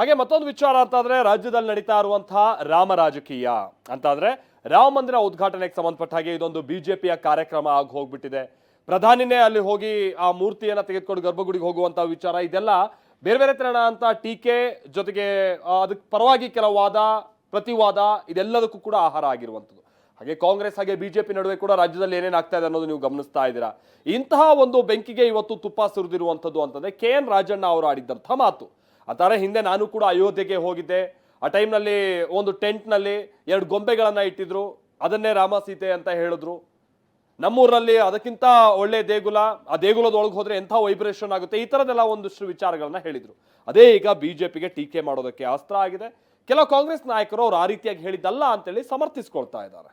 ಹಾಗೆ ಮತ್ತೊಂದು ವಿಚಾರ ಅಂತಂದ್ರೆ ರಾಜ್ಯದಲ್ಲಿ ನಡೀತಾ ಇರುವಂತಹ ರಾಮ ರಾಜಕೀಯ. ಅಂತಂದ್ರೆ ರಾಮ ಮಂದಿರ ಉದ್ಘಾಟನೆಗೆ ಸಂಬಂಧಪಟ್ಟ ಹಾಗೆ ಇದೊಂದು ಬಿಜೆಪಿಯ ಕಾರ್ಯಕ್ರಮ ಆಗಿ ಹೋಗ್ಬಿಟ್ಟಿದೆ. ಪ್ರಧಾನಿನೇ ಅಲ್ಲಿ ಹೋಗಿ ಆ ಮೂರ್ತಿಯನ್ನ ತೆಗೆದುಕೊಂಡು ಗರ್ಭಗುಡಿಗೆ ಹೋಗುವಂತ ವಿಚಾರ, ಇದೆಲ್ಲ ಬೇರೆ ಬೇರೆ ತರಣ ಅಂತ ಟೀಕೆ ಜೊತೆಗೆ ಅದಕ್ಕೆ ಪರವಾಗಿ ಕೆಲವು ವಾದ, ಪ್ರತಿವಾದ, ಇದೆಲ್ಲದಕ್ಕೂ ಕೂಡ ಆಹಾರ ಆಗಿರುವಂಥದ್ದು. ಹಾಗೆ ಕಾಂಗ್ರೆಸ್ ಹಾಗೆ ಬಿಜೆಪಿ ನಡುವೆ ಕೂಡ ರಾಜ್ಯದಲ್ಲಿ ಏನೇನು ಆಗ್ತಾ ಇದೆ ಅನ್ನೋದು ನೀವು ಗಮನಿಸ್ತಾ ಇದ್ದೀರಾ. ಇಂತಹ ಒಂದು ಬೆಂಕಿಗೆ ಇವತ್ತು ತುಪ್ಪ ಸುರಿದಿರುವಂಥದ್ದು ಅಂತಂದ್ರೆ ಕೆ ಎನ್ ರಾಜಣ್ಣ ಅವರು ಆಡಿದ್ದಂಥ ಮಾತು. ಅಂತಾರೆ ಹಿಂದೆ ನಾನು ಕೂಡ ಅಯೋಧ್ಯೆಗೆ ಹೋಗಿದ್ದೆ. ಆ ಟೈಮ್ನಲ್ಲಿ ಒಂದು ಟೆಂಟ್ನಲ್ಲಿ ಎರಡು ಗೊಂಬೆಗಳನ್ನು ಇಟ್ಟಿದ್ರು. ಅದನ್ನೇ ರಾಮ ಸೀತೆ ಅಂತ ಹೇಳಿದ್ರು. ನಮ್ಮೂರಲ್ಲಿ ಅದಕ್ಕಿಂತ ಒಳ್ಳೆ ದೇಗುಲ, ಆ ದೇಗುಲದೊಳಗೆ ಹೋದರೆ ಎಂಥ ವೈಬ್ರೇಷನ್ ಆಗುತ್ತೆ? ಈ ಥರದೆಲ್ಲ ಒಂದಷ್ಟು ವಿಚಾರಗಳನ್ನ ಹೇಳಿದರು. ಅದೇ ಈಗ ಬಿ ಜೆ ಪಿಗೆ ಟೀಕೆ ಮಾಡೋದಕ್ಕೆ ಅಸ್ತ್ರ ಆಗಿದೆ. ಕೆಲವು ಕಾಂಗ್ರೆಸ್ ನಾಯಕರು ಅವ್ರು ಆ ರೀತಿಯಾಗಿ ಹೇಳಿದ್ದಲ್ಲ ಅಂತೇಳಿ ಸಮರ್ಥಿಸ್ಕೊಳ್ತಾ ಇದ್ದಾರೆ.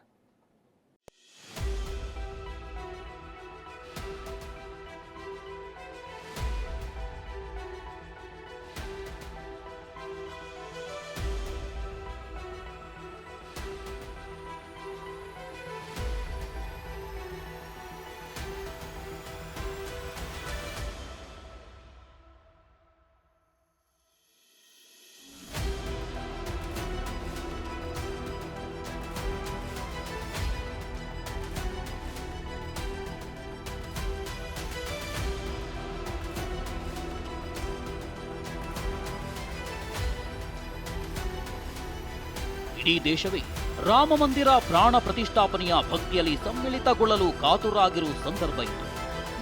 ಇಡೀ ದೇಶವೇ ರಾಮಮಂದಿರ ಪ್ರಾಣ ಪ್ರತಿಷ್ಠಾಪನೆಯ ಭಕ್ತಿಯಲ್ಲಿ ಸಮ್ಮಿಳಿತಗೊಳ್ಳಲು ಕಾತುರಾಗಿರುವ ಸಂದರ್ಭ ಇತ್ತು.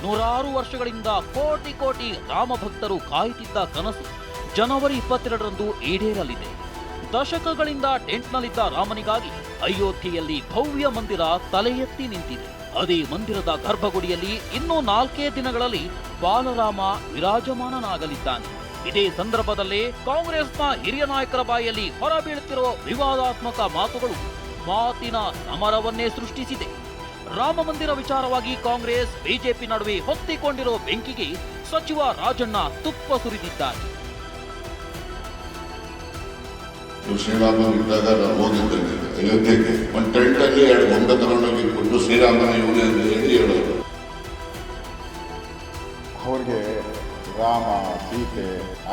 ನೂರಾರು ವರ್ಷಗಳಿಂದ ಕೋಟಿ ಕೋಟಿ ರಾಮ ಭಕ್ತರು ಕಾಯುತ್ತಿದ್ದ ಕನಸು ಜನವರಿ ಇಪ್ಪತ್ತೆರಡರಂದು ಈಡೇರಲಿದೆ. ದಶಕಗಳಿಂದ ಟೆಂಟ್ನಲ್ಲಿದ್ದ ರಾಮನಿಗಾಗಿ ಅಯೋಧ್ಯೆಯಲ್ಲಿ ಭವ್ಯ ಮಂದಿರ ತಲೆ ಎತ್ತಿ ನಿಂತಿದೆ. ಅದೇ ಮಂದಿರದ ಗರ್ಭಗುಡಿಯಲ್ಲಿ ಇನ್ನೂ ನಾಲ್ಕೇ ದಿನಗಳಲ್ಲಿ ಬಾಲರಾಮ ವಿರಾಜಮಾನನಾಗಲಿದ್ದಾನೆ. ಇದೇ ಸಂದರ್ಭದಲ್ಲಿ ಕಾಂಗ್ರೆಸ್ನ ಹಿರಿಯ ನಾಯಕರ ಬಾಯಲ್ಲಿ ಹೊರಬೀಳುತ್ತಿರುವ ವಿವಾದಾತ್ಮಕ ಮಾತುಗಳು ಮಾತಿನ ಸಮರವನ್ನೇ ಸೃಷ್ಟಿಸಿದೆ. ರಾಮ ಮಂದಿರ ವಿಚಾರವಾಗಿ ಕಾಂಗ್ರೆಸ್ ಬಿಜೆಪಿ ನಡುವೆ ಹೊತ್ತಿಕೊಂಡಿರುವ ಬೆಂಕಿಗೆ ಸಚಿವ ರಾಜಣ್ಣ ತುಪ್ಪ ಸುರಿದಿದ್ದಾರೆ. ಶ್ರೀರಾಮ ಇದ್ದಾಗ ನಾನು ಹೋಗಿದ್ದೆ ಅಯೋಧ್ಯೆಗೆ ಒಂದು ಟೆಂಟಲ್ಲಿ ಎರಡು ಬೊಂಬೆ ತಗೊಂಡೋಗಿ ಕೊಟ್ಟು ಶ್ರೀರಾಮನ ಇವನೇ ಅಂತ ಹೇಳಿ ಹೇಳೋದು. ಅವ್ರಿಗೆ ರಾಮ ಸೀತೆ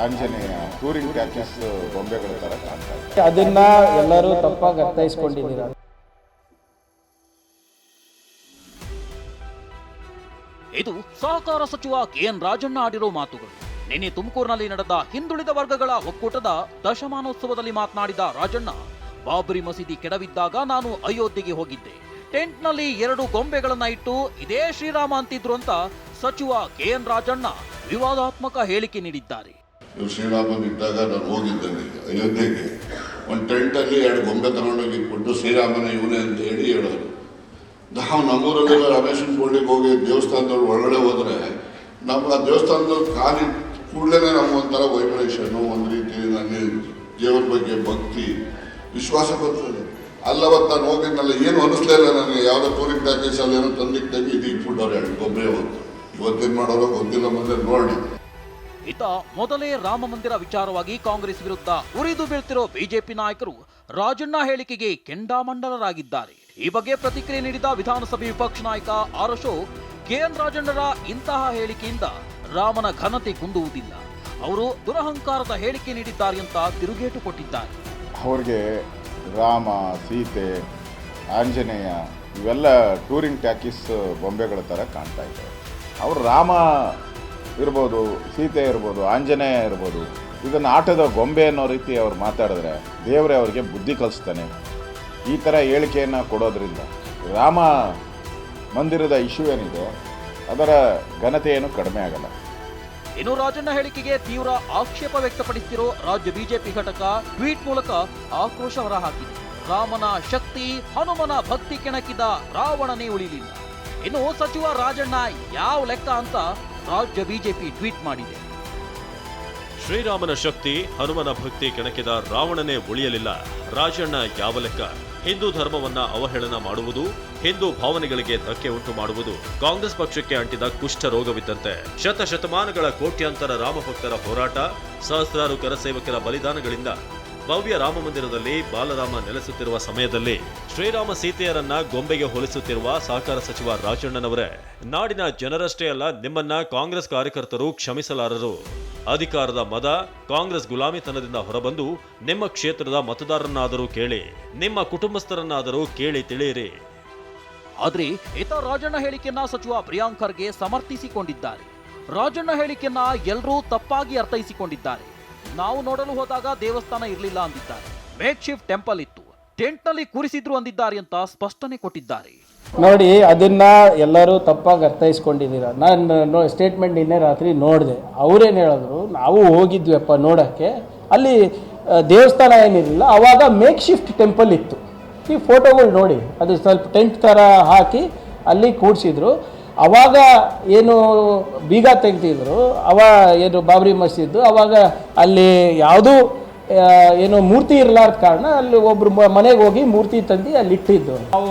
ಆಂಜನೇಯ ಟೂರಿಂಗ್ ಪ್ಯಾಕೇಜ್ ಬೊಂಬೆಗಳ ತರ ಕಾಣ್ತಾರೆ ಅದನ್ನ ಎಲ್ಲರೂ ತಪ್ಪಾಗಿ ಅರ್ಥೈಸ್ಕೊಂಡಿದ್ದೀರಾ? ಇದು ಸಹಕಾರ ಸಚಿವ ಕೆಎನ್ ರಾಜಣ್ಣ ಆಡಿರೋ ಮಾತುಗಳು. ನಿನ್ನೆ ತುಮಕೂರಿನಲ್ಲಿ ನಡೆದ ಹಿಂದುಳಿದ ವರ್ಗಗಳ ಒಕ್ಕೂಟದ ದಶಮಾನೋತ್ಸವದಲ್ಲಿ ಮಾತನಾಡಿದ ರಾಜಣ್ಣ ಬಾಬರಿ ಮಸೀದಿ ಕೆಡವಿದ್ದಾಗ ನಾನು ಅಯೋಧ್ಯೆಗೆ ಹೋಗಿದ್ದೆ. ಟೆಂಟ್ನಲ್ಲಿ ಎರಡು ಗೊಂಬೆಗಳನ್ನ ಇಟ್ಟು ಇದೇ ಶ್ರೀರಾಮ ಅಂತಿದ್ರು ಅಂತ ಸಚಿವ ಕೆಎನ್ ರಾಜಣ್ಣ ವಿವಾದಾತ್ಮಕ ಹೇಳಿಕೆ ನೀಡಿದ್ದಾರೆ. ಇವ್ರು ಶ್ರೀರಾಮನ ಇದ್ದಾಗ ನಾನು ಹೋಗಿದ್ದೆ ಅಯೋಧ್ಯೆಗೆ. ಒಂದು ಟೆಂಟ್ ಅಲ್ಲಿ ಎರಡು ಗೊಂಬೆ ತಗೊಂಡೋಗಿ ಕೊಟ್ಟು ಶ್ರೀರಾಮನ ಇವನೇ ಅಂತ ಹೇಳಿ ಹೇಳೋರು ನಾವು ನಮ್ಮೂರಲ್ಲೆಲ್ಲ ರಮೇಶನ್ ಗೋಲ್ಡಿಗೆ ಹೋಗಿ ದೇವಸ್ಥಾನದೊಳಗೆ ಒಳಗಡೆ ಹೋದ್ರೆ ನಮ್ಮ ಆ ದೇವಸ್ಥಾನದಲ್ಲಿ ಖಾಲಿ ಕೂಡಲೇ ನಮ್ಗೆ ಒಂಥರ ವೈಬ್ರೇಷನ್ನು ಒಂದು ರೀತಿ ನನಗೆ ದೇವರ ಬಗ್ಗೆ ಭಕ್ತಿ, ವಿಶ್ವಾಸ ಬರ್ತದೆ ಅಲ್ಲವತ್ತು ನಾನು ಹೋಗಿದ್ನಲ್ಲ, ಏನು ಅನಿಸ್ಲೇ ಇಲ್ಲ ನನಗೆ. ಯಾವುದೋ ಟೂರಿಂಗ್ ಪ್ಯಾಕೇಜಲ್ಲಿ ಏನೋ ತಂದಿಕ್ತಾಗಿ ಇದು ಇಟ್ಬಿಟ್ಟವ್ರೆ ಎರಡು ಗೊಂಬೆ ಹೊತ್ತು. ಇವತ್ತೇನು ಮಾಡೋರು ಗೊತ್ತಿಲ್ಲ ಮುಂದೆ ನೋಡಿ. ಇತ್ತ ಮೊದಲೇ ರಾಮ ಮಂದಿರ ವಿಚಾರವಾಗಿ ಕಾಂಗ್ರೆಸ್ ವಿರುದ್ಧ ಉರಿದು ಬೀಳ್ತಿರೋ ಬಿಜೆಪಿ ನಾಯಕರು ರಾಜಣ್ಣ ಹೇಳಿಕೆಗೆ ಕೆಂಡಾಮಂಡಲರಾಗಿದ್ದಾರೆ. ಈ ಬಗ್ಗೆ ಪ್ರತಿಕ್ರಿಯೆ ನೀಡಿದ ವಿಧಾನಸಭೆ ವಿಪಕ್ಷ ನಾಯಕ ಆರ್ ಅಶೋಕ್ ಕೆಎನ್ ರಾಜಣ್ಣರ ಇಂತಹ ಹೇಳಿಕೆಯಿಂದ ರಾಮನ ಘನತೆ ಕುಂದುವುದಿಲ್ಲ. ಅವರು ದುರಹಂಕಾರದ ಹೇಳಿಕೆ ನೀಡಿದ್ದಾರೆ ಅಂತ ತಿರುಗೇಟು ಕೊಟ್ಟಿದ್ದಾರೆ. ಅವ್ರಿಗೆ ರಾಮ ಸೀತೆ ಆಂಜನೇಯ ಇವೆಲ್ಲ ಟೂರಿಂಗ್ ಟ್ಯಾಕಿಸ್ ಬೊಂಬೆಗಳ ಥರ ಕಾಣ್ತಾ ಇದೆ ಅವ್ರು ರಾಮ ಇರ್ಬೋದು, ಸೀತೆ ಇರ್ಬೋದು, ಆಂಜನೇಯ ಇರ್ಬೋದು, ಇದನ್ನು ಆಟದ ಗೊಂಬೆ ಅನ್ನೋ ರೀತಿ ಅವ್ರು ಮಾತಾಡಿದ್ರೆ ದೇವರೇ ಅವರಿಗೆ ಬುದ್ಧಿ ಕಲಿಸ್ತಾನೆ. ಈ ಥರ ಹೇಳಿಕೆಯನ್ನು ಕೊಡೋದ್ರಿಂದ ರಾಮ ಮಂದಿರದ ಇಶ್ಯೂ ಏನಿದೆ, ಅದರ ಘನತೆಯನ್ನು ಕಡಿಮೆ ಆಗಲ್ಲ. ಇನ್ನು ರಾಜಣ್ಣ ಹೇಳಿಕೆಗೆ ತೀವ್ರ ಆಕ್ಷೇಪ ವ್ಯಕ್ತಪಡಿಸಿರೋ ರಾಜ್ಯ ಬಿಜೆಪಿ ಘಟಕ ಟ್ವೀಟ್ ಮೂಲಕ ಆಕ್ರೋಶ ಹೊರಹಾಕಿದೆ. ರಾಮನ ಶಕ್ತಿ, ಹನುಮನ ಭಕ್ತಿ ಕೆಣಕಿದ ರಾವಣನೇ ಉಳಿಲಿಲ್ಲ. ಇನ್ನು ಸಚಿವ ರಾಜಣ್ಣ ಯಾವ ಲೆಕ್ಕ ಅಂತ ರಾಜ್ಯ ಬಿಜೆಪಿ ಟ್ವೀಟ್ ಮಾಡಿದೆ. ಶ್ರೀರಾಮನ ಶಕ್ತಿ, ಹನುಮನ ಭಕ್ತಿ ಕೆಣಕಿದ ರಾವಣನೇ ಉಳಿಯಲಿಲ್ಲ. ರಾಜಣ್ಣ ಯಾವ ಲೆಕ್ಕ? ಹಿಂದೂ ಧರ್ಮವನ್ನ ಅವಹೇಳನ ಮಾಡುವುದು, ಹಿಂದೂ ಭಾವನೆಗಳಿಗೆ ಧಕ್ಕೆ ಉಂಟು ಮಾಡುವುದು ಕಾಂಗ್ರೆಸ್ ಪಕ್ಷಕ್ಕೆ ಅಂಟಿದ ಕುಷ್ಠ ರೋಗವಿದ್ದಂತೆ. ಶತಶತಮಾನಗಳ ಕೋಟ್ಯಾಂತರ ರಾಮಭಕ್ತರ ಹೋರಾಟ, ಸಹಸ್ರಾರು ಕರಸೇವಕರ ಬಲಿದಾನಗಳಿಂದ ಭವ್ಯ ರಾಮ ಮಂದಿರದಲ್ಲಿ ಬಾಲರಾಮ ನೆಲೆಸುತ್ತಿರುವ ಸಮಯದಲ್ಲಿ ಶ್ರೀರಾಮ ಸೀತೆಯರನ್ನ ಗೊಂಬೆಗೆ ಹೋಲಿಸುತ್ತಿರುವ ಸಹಕಾರ ಸಚಿವ ರಾಜಣ್ಣನವರೇ, ನಾಡಿನ ಜನರಷ್ಟೇ ಅಲ್ಲ, ನಿಮ್ಮನ್ನ ಕಾಂಗ್ರೆಸ್ ಕಾರ್ಯಕರ್ತರು ಕ್ಷಮಿಸಲಾರರು. ಅಧಿಕಾರದ ಮದ, ಕಾಂಗ್ರೆಸ್ ಗುಲಾಮಿತನದಿಂದ ಹೊರಬಂದು ನಿಮ್ಮ ಕ್ಷೇತ್ರದ ಮತದಾರರನ್ನಾದರೂ ಕೇಳಿ, ನಿಮ್ಮ ಕುಟುಂಬಸ್ಥರನ್ನಾದರೂ ಕೇಳಿ ತಿಳಿಯಿರಿ. ಆದ್ರೆ ಇತ ರಾಜಣ್ಣ ಹೇಳಿಕೆಯನ್ನ ಸಚಿವ ಪ್ರಿಯಾಂಕರ್ಗೆ ಸಮರ್ಥಿಸಿಕೊಂಡಿದ್ದಾರೆ. ರಾಜಣ್ಣ ಹೇಳಿಕೆಯನ್ನ ಎಲ್ಲರೂ ತಪ್ಪಾಗಿ ಅರ್ಥೈಸಿಕೊಂಡಿದ್ದಾರೆ. ನಾವು ನೋಡಲು ಹೋದಾಗ ದೇವಸ್ಥಾನ ಇರಲಿಲ್ಲ ಅಂದಿದ್ದಾರೆ. ಮೇಕ್ ಶಿಫ್ಟ್ ಟೆಂಪಲ್ ಇತ್ತು. ಟೆಂಟ್ನಲ್ಲಿ ಕೂರಿಸಿದ್ರು ಅಂದಿದ್ದಾರೆ ಅಂತ ಸ್ಪಷ್ಟನೆ ಕೊಟ್ಟಿದ್ದಾರೆ. ನೋಡಿ, ಅದನ್ನ ಎಲ್ಲರೂ ತಪ್ಪಾಗಿ ಅರ್ಥೈಸ್ಕೊಂಡಿದ್ದೀರ? ನಾನು ಸ್ಟೇಟ್ಮೆಂಟ್ ನಿನ್ನೆ ರಾತ್ರಿ ನೋಡಿದೆ. ಅವರೇನು ಹೇಳಿದ್ರು? ನಾವು ಹೋಗಿದ್ವಿಯಪ್ಪ ನೋಡೋಕ್ಕೆ. ಅಲ್ಲಿ ದೇವಸ್ಥಾನ ಏನಿರಲಿಲ್ಲ, ಅವಾಗ ಮೇಕ್ ಶಿಫ್ಟ್ ಟೆಂಪಲ್ ಇತ್ತು. ಈ ಫೋಟೋಗಳು ನೋಡಿ, ಅದು ಸ್ವಲ್ಪ ಟೆಂಟ್ ಥರ ಹಾಕಿ ಅಲ್ಲಿ ಕೂಡಿಸಿದ್ರು ಅವಾಗ ಏನು ಬೀಗ ತೆಗ್ದಿದ್ರು, ಅವ ಏನು ಬಾಬ್ರಿ ಮಸೀದು ಅವಾಗ ಅಲ್ಲಿ ಯಾವುದೂ ಏನು ಮೂರ್ತಿ ಇರಲಾರ್ದ ಕಾರಣ ಅಲ್ಲಿ ಒಬ್ರು ಮನೆಗೆ ಹೋಗಿ ಮೂರ್ತಿ ತಂದು ಅಲ್ಲಿ ಇಟ್ಟಿದ್ದು. ನಾವು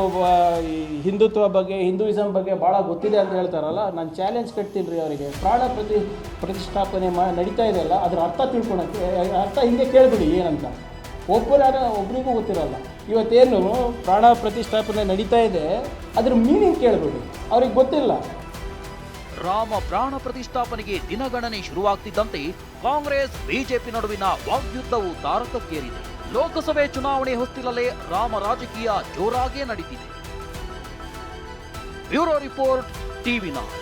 ಹಿಂದುತ್ವ ಬಗ್ಗೆ ಹಿಂದೂಯಿಸಮ್ ಬಗ್ಗೆ ಭಾಳ ಗೊತ್ತಿದೆ ಅಂತ ಹೇಳ್ತಾರಲ್ಲ, ನಾನು ಚಾಲೆಂಜ್ ಕಟ್ತೀನಿ ರೀ ಅವರಿಗೆ. ಪ್ರಾಣ ಪ್ರತಿ, ಪ್ರತಿಷ್ಠಾಪನೆ ಮಾ, ನಡೀತಾ ಇದೆಯಲ್ಲ ಅದ್ರ ಅರ್ಥ ತಿಳ್ಕೊಳಕ್ಕೆ, ಅರ್ಥ ಹಿಂದೆ ಕೇಳಿಬಿಡಿ ಏನಂತ. ಒಬ್ಬರ ಒಬ್ರಿಗೂ ಗೊತ್ತಿರಲ್ಲ. ಇವತ್ತೇನು ಪ್ರಾಣ ಪ್ರತಿಷ್ಠಾಪನೆ ನಡೀತಾ ಇದೆ, ಅದ್ರ ಮೀನಿಂಗ್ ಕೇಳ್ಬೋದು ಅವ್ರಿಗೆ ಗೊತ್ತಿಲ್ಲ. ರಾಮ ಪ್ರಾಣ ಪ್ರತಿಷ್ಠಾಪನೆಗೆ ದಿನಗಣನೆ ಶುರುವಾಗ್ತಿದ್ದಂತೆ ಕಾಂಗ್ರೆಸ್, ಬಿಜೆಪಿ ನಡುವಿನ ವಾಗ್ಯುದ್ಧವು ತಾರಕಕ್ಕೇರಿದೆ. ಲೋಕಸಭೆ ಚುನಾವಣೆ ಹೊಸ್ತಿಲಲ್ಲೇ ರಾಮ ರಾಜಕೀಯ ಜೋರಾಗೇ ನಡೀತಿದೆ. Bureau report, TV nine